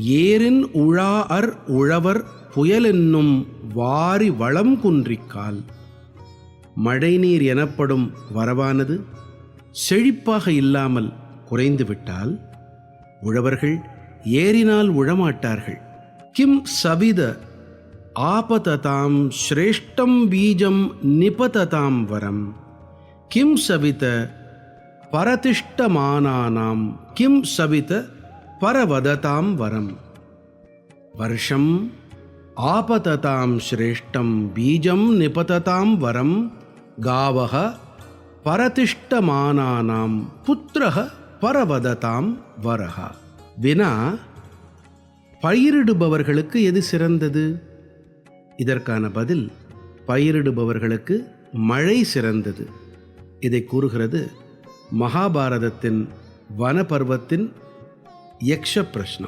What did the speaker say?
ஏரின் உழாஅர் உழவர் புயலென்னும் வாரி வளம் குன்றிக்கால். மழைநீர் எனப்படும் வரவானது செழிப்பாக இல்லாமல் குறைந்துவிட்டால் உழவர்கள் ஏறினால் உழமாட்டார்கள். கிம் சவித ஆபததாம் ஸ்ரேஷ்டம் பீஜம் நிபததாம் வரம். கிம் சவித பரதிஷ்டமானானாம். கிம் சவித பரவததாம் வரம். வருஷம் ஆபததாம் ஸ்ரேஷ்டம் பீஜம் நிபததாம் வரம். காவக பரதிஷ்டமானானாம் புத்திரக பரவததாம் வரஹ வினா பயிரிடுபவர்களுக்கு எது சிறந்தது? இதற்கான பதில் பயிரிடுபவர்களுக்கு மழை சிறந்தது. இதை கூறுகிறது மகாபாரதத்தின் வனபர்வத்தின் यक्षप्रश्न